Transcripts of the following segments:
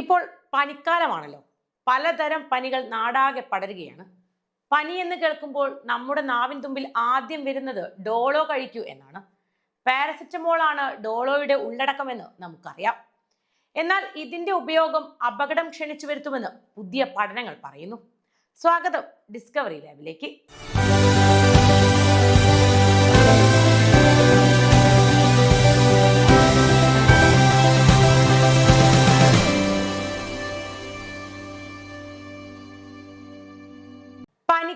ഇപ്പോൾ പനിക്കാലമാണല്ലോ. പലതരം പനികൾ നാടാകെ പടരുകയാണ്. പനി എന്ന് കേൾക്കുമ്പോൾ നമ്മുടെ നാവിൻ തുമ്പിൽ ആദ്യം വരുന്നത് ഡോളോ കഴിക്കൂ എന്നാണ്. പാരസെറ്റമോൾ ആണ് ഡോളോയുടെ ഉള്ളടക്കമെന്ന് നമുക്കറിയാം. എന്നാൽ ഇതിന്റെ ഉപയോഗം അപകടം ക്ഷണിച്ചു വരുത്തുമെന്ന് പുതിയ പഠനങ്ങൾ പറയുന്നു. സ്വാഗതം ഡിസ്കവറി ലാബിലേക്ക്.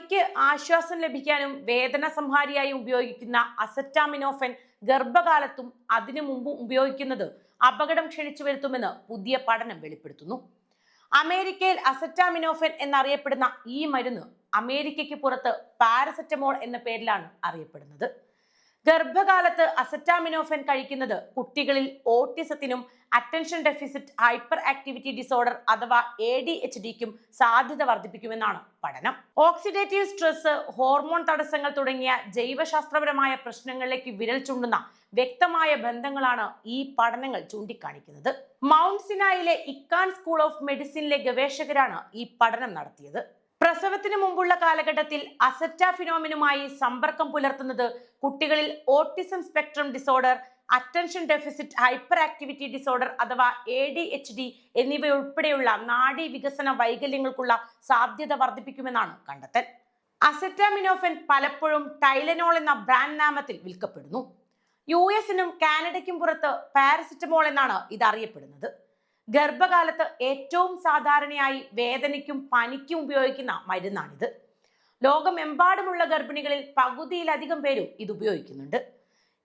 പനിക്ക് ആശ്വാസം ലഭിക്കാനും വേദന സംഹാരിയായി ഉപയോഗിക്കുന്ന അസറ്റാമിനോഫൻ ഗർഭകാലത്തും അതിനു മുമ്പും ഉപയോഗിക്കുന്നത് അപകടം ക്ഷണിച്ചു വരുത്തുമെന്ന് പുതിയ പഠനം വെളിപ്പെടുത്തുന്നു. അമേരിക്കയിൽ അസറ്റാമിനോഫൻ എന്നറിയപ്പെടുന്ന ഈ മരുന്ന് അമേരിക്കയ്ക്ക് പുറത്ത് പാരസെറ്റമോൾ എന്ന പേരിലാണ് അറിയപ്പെടുന്നത്. ഗർഭകാലത്ത് അസറ്റാമിനോഫൻ കഴിക്കുന്നത് കുട്ടികളിൽ ഓട്ടിസത്തിനും attention deficit hyper activity disorder അഥവാ എ ഡി എച്ച് ഡിക്കും സാധ്യത വർദ്ധിപ്പിക്കുമെന്നാണ് പഠനം. ഓക്സിഡേറ്റീവ് സ്ട്രെസ് ഹോർമോൺ തടസ്സങ്ങൾ തുടങ്ങിയ ജൈവശാസ്ത്രപരമായ പ്രശ്നങ്ങളിലേക്ക് വിരൽ ചൂണ്ടുന്ന വ്യക്തമായ ബന്ധങ്ങളാണ് ഈ പഠനങ്ങൾ ചൂണ്ടിക്കാണിക്കുന്നത്. മൗണ്ട് സിനായിലെ ഇക്കാൻ സ്കൂൾ ഓഫ് മെഡിസിനിലെ ഗവേഷകരാണ് ഈ പഠനം നടത്തിയത്. പ്രസവത്തിന് മുമ്പുള്ള കാലഘട്ടത്തിൽ അസറ്റാഫിനോമിനുമായി സമ്പർക്കം പുലർത്തുന്നത് കുട്ടികളിൽ autism spectrum disorder attention deficit hyperactivity activity disorder അഥവാ എ ഡി എച്ച് ഡി എന്നിവയുൾപ്പെടെയുള്ള നാഡീ വികസന വൈകല്യങ്ങൾക്കുള്ള സാധ്യത വർദ്ധിപ്പിക്കുമെന്നാണ് കണ്ടെത്തൽ. അസറ്റാമിനോഫെൻ പലപ്പോഴും ടൈലനോൾ എന്ന ബ്രാൻഡ് നാമത്തിൽ വിൽക്കപ്പെടുന്നു. യു എസിനും കാനഡയ്ക്കും പുറത്ത് പാരസിറ്റമോൾ എന്നാണ് ഇത് അറിയപ്പെടുന്നത്. ഗർഭകാലത്ത് ഏറ്റവും സാധാരണയായി വേദനയ്ക്കും പനിക്കും ഉപയോഗിക്കുന്ന മരുന്നാണിത്. ലോകമെമ്പാടുമുള്ള ഗർഭിണികളിൽ പകുതിയിലധികം പേരും ഇത് ഉപയോഗിക്കുന്നുണ്ട്.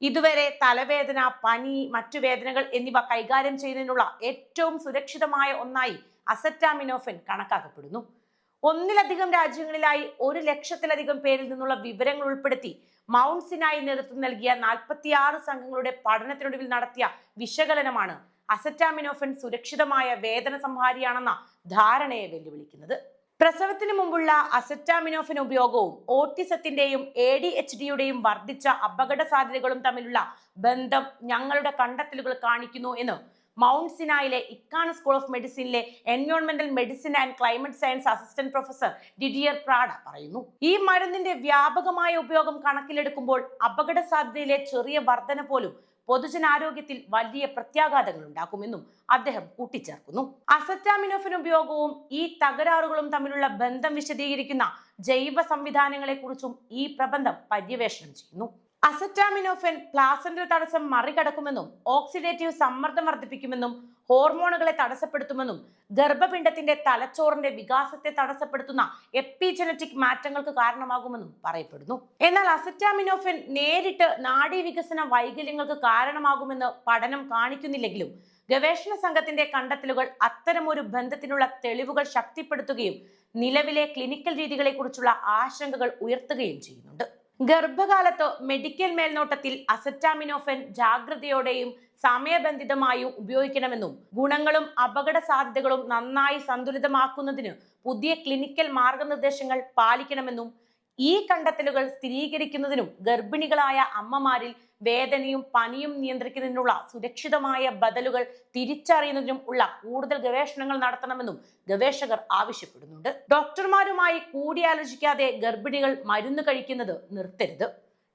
ഇതുവരെ തലവേദന പനി മറ്റു വേദനകൾ എന്നിവ കൈകാര്യം ചെയ്യുന്നതിനുള്ള ഏറ്റവും സുരക്ഷിതമായ ഒന്നായി അസറ്റാമിനോഫൻ കണക്കാക്കപ്പെടുന്നു. ഒന്നിലധികം രാജ്യങ്ങളിലായി ഒരു ലക്ഷത്തിലധികം പേരിൽ നിന്നുള്ള വിവരങ്ങൾ ഉൾപ്പെടുത്തി മൗണ്ട്സിനായി നേതൃത്വം നൽകിയ നാൽപ്പത്തിയാറ് സംഘങ്ങളുടെ പഠനത്തിനൊടുവിൽ നടത്തിയ വിശകലനമാണ് അസറ്റാമിനോഫെൻ സുരക്ഷിതമായ വേദന സംഹാരിയാണെന്ന ധാരണയെ വെല്ലുവിളിക്കുന്നത്. പ്രസവത്തിന് മുമ്പുള്ള അസറ്റാമിനോഫിൻ ഉപയോഗവും ഓട്ടിസത്തിന്റെയും എ ഡി എച്ച് ഡിയുടെയും വർദ്ധിച്ച അപകട സാധ്യതകളും തമ്മിലുള്ള ബന്ധം ഞങ്ങളുടെ കണ്ടെത്തലുകൾ കാണിക്കുന്നു എന്ന് മൗണ്ട് സിനായിലെ ഇക്കാന സ്കൂൾ ഓഫ് മെഡിസിനിലെ എൻവയോൺമെന്റൽ medicine and climate science assistant professor Didier Prada പറയുന്നു. ഈ മരുന്നിന്റെ വ്യാപകമായ ഉപയോഗം കണക്കിലെടുക്കുമ്പോൾ അപകട സാധ്യതയിലെ ചെറിയ വർധന പോലും പൊതുജനാരോഗ്യത്തിൽ വലിയ പ്രത്യാഘാതങ്ങൾ ഉണ്ടാക്കുമെന്നും അദ്ദേഹം കൂട്ടിച്ചേർക്കുന്നു. അസറ്റാമിനോഫിൻ ഉപയോഗവും ഈ തകരാറുകളും തമ്മിലുള്ള ബന്ധം വിശദീകരിക്കുന്ന ജൈവ സംവിധാനങ്ങളെ കുറിച്ചും ഈ പ്രബന്ധം പര്യവേഷണം ചെയ്യുന്നു. അസറ്റാമിനോഫൻ പ്ലാസന്റൽ തടസ്സം മറികടക്കുമെന്നും ഓക്സിഡേറ്റീവ് സമ്മർദ്ദം വർദ്ധിപ്പിക്കുമെന്നും ഹോർമോണുകളെ തടസ്സപ്പെടുത്തുമെന്നും ഗർഭപിണ്ഡത്തിന്റെ തലച്ചോറിന്റെ വികാസത്തെ തടസ്സപ്പെടുത്തുന്ന എപ്പിജനറ്റിക് മാറ്റങ്ങൾക്ക് കാരണമാകുമെന്നും പറയപ്പെടുന്നു. എന്നാൽ അസറ്റാമിനോഫിൻ നേരിട്ട് നാഡീ വികസന വൈകല്യങ്ങൾക്ക് കാരണമാകുമെന്ന് പഠനം കാണിക്കുന്നില്ലെങ്കിലും ഗവേഷണ സംഘത്തിന്റെ കണ്ടെത്തലുകൾ അത്തരമൊരു ബന്ധത്തിനുള്ള തെളിവുകൾ ശക്തിപ്പെടുത്തുകയും നിലവിലെ ക്ലിനിക്കൽ രീതികളെക്കുറിച്ചുള്ള ആശങ്കകൾ ഉയർത്തുകയും ചെയ്യുന്നുണ്ട്. ഗർഭകാലത്ത് മെഡിക്കൽ മേൽനോട്ടത്തിൽ അസറ്റാമിനോഫൻ ജാഗ്രതയോടെയും സമയബന്ധിതമായും ഉപയോഗിക്കണമെന്നും ഗുണങ്ങളും അപകട സാധ്യതകളും നന്നായി സന്തുലിതമാക്കുന്നതിന് പുതിയ ക്ലിനിക്കൽ മാർഗനിർദ്ദേശങ്ങൾ പാലിക്കണമെന്നും ഈ കണ്ടെത്തലുകൾ സ്ഥിരീകരിക്കുന്നതിനും ഗർഭിണികളായ അമ്മമാരിൽ വേദനയും പനിയും നിയന്ത്രിക്കുന്നതിനുള്ള സുരക്ഷിതമായ ബദലുകൾ തിരിച്ചറിയുന്നതിനും ഉള്ള കൂടുതൽ ഗവേഷണങ്ങൾ നടത്തണമെന്നും ഗവേഷകർ ആവശ്യപ്പെടുന്നുണ്ട്. ഡോക്ടർമാരുമായി കൂടിയാലോചിക്കാതെ ഗർഭിണികൾ മരുന്ന് കഴിക്കുന്നത് നിർത്തരുത്.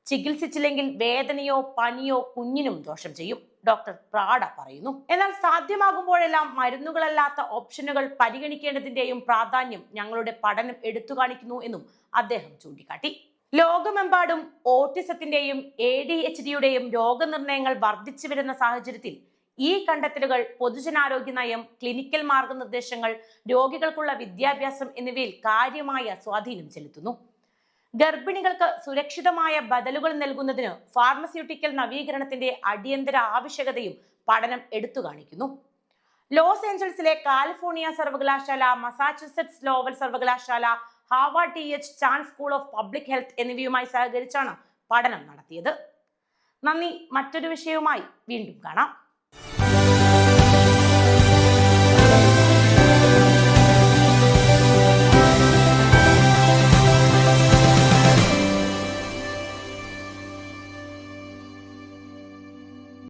ചികിത്സിച്ചില്ലെങ്കിൽ വേദനയോ പനിയോ കുഞ്ഞിനും ദോഷം ചെയ്യും. ഡോക്ടർ പ്രാഡ പറയുന്നു. എന്നാൽ സാധ്യമാകുമ്പോഴെല്ലാം മരുന്നുകളല്ലാത്ത ഓപ്ഷനുകൾ പരിഗണിക്കേണ്ടതിന്റെയും പ്രാധാന്യം ഞങ്ങളുടെ പഠനം എടുത്തു കാണിക്കുന്നു എന്നും അദ്ദേഹം ചൂണ്ടിക്കാട്ടി. ലോകമെമ്പാടും ഓട്ടിസത്തിന്റെയും എ ഡി എച്ച് ഡിയുടെയും രോഗനിർണയങ്ങൾ വർദ്ധിച്ചു വരുന്ന സാഹചര്യത്തിൽ ഈ കണ്ടെത്തലുകൾ പൊതുജനാരോഗ്യ നയം ക്ലിനിക്കൽ മാർഗനിർദ്ദേശങ്ങൾ രോഗികൾക്കുള്ള വിദ്യാഭ്യാസം എന്നിവയിൽ കാര്യമായ സ്വാധീനം ചെലുത്തുന്നു. ഗർഭിണികൾക്ക് സുരക്ഷിതമായ ബദലുകൾ നൽകുന്നതിന് ഫാർമസ്യൂട്ടിക്കൽ നവീകരണത്തിന്റെ അടിയന്തര ആവശ്യകതയും പഠനം എടുത്തു കാണിക്കുന്നു. ലോസ് ഏഞ്ചൽസിലെ കാലിഫോർണിയ സർവകലാശാല മസാച്യുസെറ്റ്സ് ലോവൽ സർവകലാശാല ഹാവ T H Chan school of public health എന്നിവയുമായി സഹകരിച്ചാണ് പഠനം നടത്തിയത്. നന്ദി മറ്റൊരു വിഷയവുമായി വീണ്ടും കാണാം.